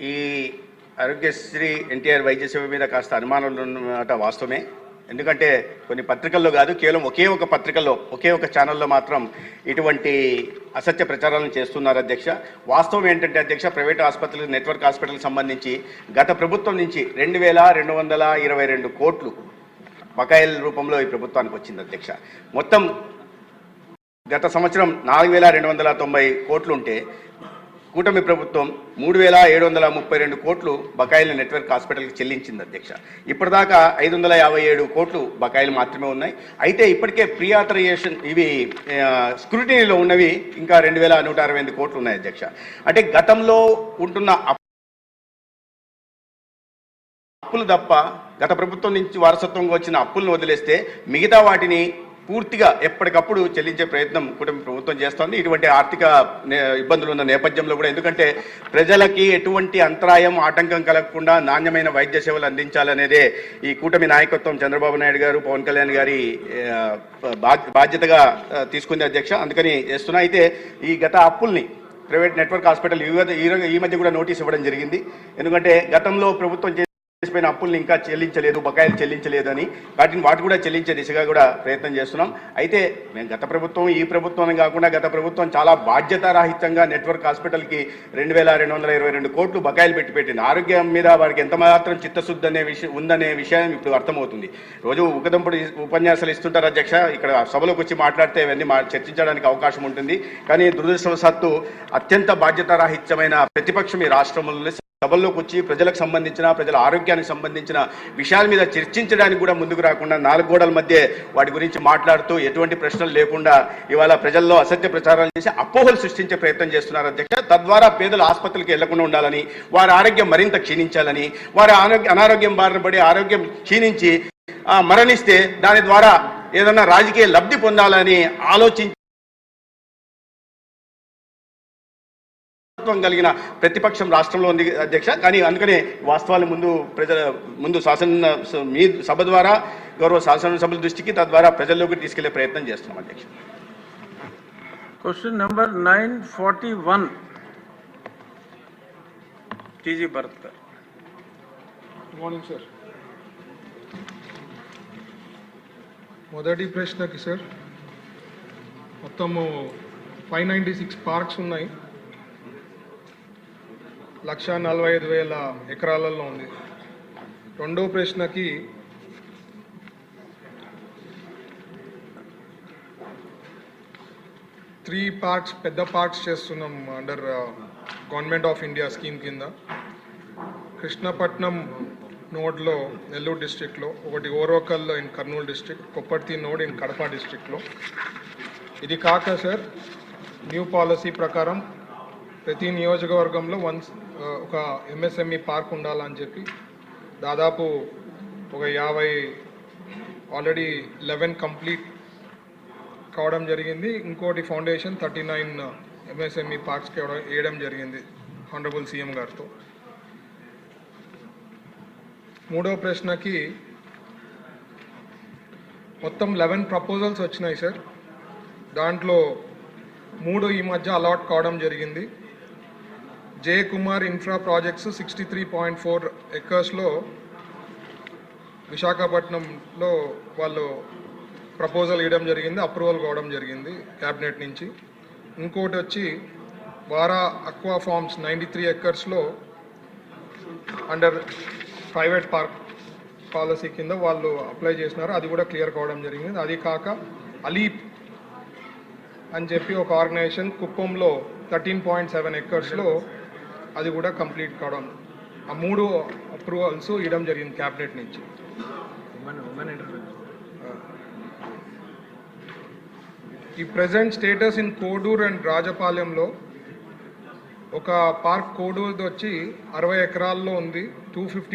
ఈ ఆరోగ్యశ్రీ ఎన్టీఆర్ వైద్య సేవ మీద కాస్త అనుమానాలు ఉన్నమాట వాస్తవమే. ఎందుకంటే కొన్ని పత్రికల్లో కాదు కేవలం ఒకే ఒక పత్రికల్లో ఒకే ఒక ఛానల్లో మాత్రం ఇటువంటి అసత్య ప్రచారాలను చేస్తున్నారు అధ్యక్ష. వాస్తవం ఏంటంటే అధ్యక్ష ప్రైవేట్ ఆసుపత్రులు నెట్వర్క్ హాస్పిటల్కి సంబంధించి గత ప్రభుత్వం నుంచి రెండు వేల రెండు వందల ఇరవై రెండు కోట్లు బకాయిల రూపంలో ఈ ప్రభుత్వానికి వచ్చింది అధ్యక్ష. మొత్తం గత సంవత్సరం నాలుగు వేల రెండు వందల తొంభై కోట్లు ఉంటే కూటమి ప్రభుత్వం మూడు వేల ఏడు వందల ముప్పై రెండు కోట్లు బకాయిల నెట్వర్క్ హాస్పిటల్కి చెల్లించింది అధ్యక్ష. ఇప్పటిదాకా ఐదు వందల యాభై ఏడు కోట్లు బకాయిలు మాత్రమే ఉన్నాయి. అయితే ఇప్పటికే ప్రీ ఆథరైజేషన్ ఇవి స్క్రూటినీలో ఉన్నవి ఇంకా రెండు వేల నూట అరవై ఎనిమిది కోట్లు ఉన్నాయి అధ్యక్ష. అంటే గతంలో ఉంటున్న అప్పులు తప్ప గత ప్రభుత్వం నుంచి వారసత్వంగా వచ్చిన అప్పులను వదిలేస్తే మిగతా వాటిని పూర్తిగా ఎప్పటికప్పుడు చెల్లించే ప్రయత్నం కూటమి ప్రభుత్వం చేస్తోంది. ఇటువంటి ఆర్థిక నే- ఇబ్బందులు ఉన్న నేపథ్యంలో కూడా ఎందుకంటే ప్రజలకి ఎటువంటి అంతరాయం ఆటంకం కలగకుండా నాణ్యమైన వైద్య సేవలు అందించాలనేదే ఈ కూటమి నాయకత్వం చంద్రబాబు నాయుడు గారు పవన్ కళ్యాణ్ గారి బాధ్యతగా తీసుకుంది అధ్యక్ష. అందుకని చేస్తున్నా. అయితే ఈ గత అప్పుల్ని ప్రైవేట్ నెట్వర్క్ హాస్పిటల్ ఈ మధ్య- ఈ మధ్య కూడా నోటీస్ ఇవ్వడం జరిగింది. ఎందుకంటే గతంలో ప్రభుత్వం చేసిపోయిన అప్పుల్ని ఇంకా చెల్లించలేదు బకాయిలు చెల్లించలేదు అని వాటిని వాటి కూడా చెల్లించే దిశగా కూడా ప్రయత్నం చేస్తున్నాం. అయితే మేము గత ప్రభుత్వం ఈ ప్రభుత్వం కాకుండా గత ప్రభుత్వం చాలా బాధ్యతారాహిత్యంగా నెట్వర్క్ హాస్పిటల్కి రెండు వేల రెండు వందల ఇరవై రెండు కోట్లు బకాయిలు పెట్టి పెట్టింది. ఆరోగ్యం మీద వారికి ఎంత మాత్రం చిత్తశుద్ధి అనే విషయం ఉందనే విషయం ఇప్పుడు అర్థమవుతుంది. రోజు ఉకదంపుడు ఉపన్యాసాలు ఇస్తుంటారు అధ్యక్ష ఇక్కడ సభలోకి వచ్చి మాట్లాడితే ఇవన్నీ మా చర్చించడానికి అవకాశం ఉంటుంది. కానీ దురదృష్టవశాత్తు అత్యంత బాధ్యతారాహిత్యమైన ప్రతిపక్షం ఈ రాష్ట్రంలో సభల్లోకి వచ్చి ప్రజలకు సంబంధించిన ప్రజల ఆరోగ్యానికి సంబంధించిన విషయాల మీద చర్చించడానికి కూడా ముందుకు రాకుండా నాలుగు గోడల మధ్య వాటి గురించి మాట్లాడుతూ ఎటువంటి ప్రశ్నలు లేకుండా ఇవాళ ప్రజల్లో అసత్య ప్రచారాలు చేసి అపోహలు సృష్టించే ప్రయత్నం చేస్తున్నారు అధ్యక్ష. తద్వారా పేదలు ఆసుపత్రులకు వెళ్ళకుండా ఉండాలని వారి ఆరోగ్యం మరింత క్షీణించాలని వారి ఆరోగ్య అనారోగ్యం బారిన పడి ఆరోగ్యం క్షీణించి మరణిస్తే దాని ద్వారా ఏదన్నా రాజకీయ లబ్ధి పొందాలని ఆలోచించి ప్రభుత్వం కలిగిన ప్రతిపక్షం రాష్ట్రంలో ఉంది అధ్యక్ష. కానీ అందుకనే వాస్తవాలు ముందు ప్రజల ముందు శాసన మీ సభ ద్వారా గౌరవ శాసనసభల దృష్టికి తద్వారా ప్రజల్లోకి తీసుకెళ్ళే ప్రయత్నం చేస్తున్నాం అధ్యక్ష. Question number 941. TG Bharatkar. Good morning sir మొదటి ప్రశ్నకి సార్ మొత్తము ఫైవ్ నైంటీ సిక్స్ పార్క్స్ ఉన్నాయి. లక్ష నలభై ఐదు వేల ఎకరాలలో ఉంది. రెండో ప్రశ్నకి త్రీ పార్క్స్ పెద్ద పార్క్స్ చేస్తున్నాం under government of India scheme కింద. కృష్ణపట్నం నోడ్లో నెల్లూరు డిస్ట్రిక్ట్లో ఒకటి Orvakal in Kurnool district Kopparthi node in Kadapa డిస్ట్రిక్ట్లో. ఇది కాక సార్ న్యూ పాలసీ ప్రకారం ప్రతి నియోజకవర్గంలో వన్స్ ఒక ఎంఎస్ఎంఈ పార్క్ ఉండాలని చెప్పి దాదాపు ఒక యాభై ఆల్రెడీ లెవెన్ కంప్లీట్ కావడం జరిగింది. ఇంకోటి ఫౌండేషన్ థర్టీ నైన్ ఎంఎస్ఎంఈ పార్క్స్కి వేయడం జరిగింది హానరబుల్ సీఎం గారితో. మూడో ప్రశ్నకి మొత్తం లెవెన్ ప్రపోజల్స్ వచ్చినాయి సార్ దాంట్లో మూడు ఈ మధ్య అలాట్ కావడం జరిగింది. J Kumar infra projects sixty three point four ఎకర్స్లో విశాఖపట్నంలో వాళ్ళు ప్రపోజల్ ఇవ్వడం జరిగింది అప్రూవల్ కావడం జరిగింది క్యాబినెట్ నుంచి. ఇంకోటి వచ్చి Vara aqua farms ninety three ఎకర్స్లో under private park policy కింద వాళ్ళు అప్లై చేసినారు. అది కూడా క్లియర్ కావడం జరిగింది. అది కాక అలీప్ అని చెప్పి ఒక ఆర్గనైజేషన్ కుప్పంలో థర్టీన్ పాయింట్ సెవెన్ ఎకర్స్లో అది కూడా కంప్లీట్ కావడం. ఆ మూడు అప్రూవల్స్ ఇవ్వడం జరిగింది క్యాబినెట్ నుంచి. ఈ present status in Kodur and రాజపాలెంలో ఒక పార్క్ కోడూరుది వచ్చి అరవై ఎకరాల్లో ఉంది. Two fifty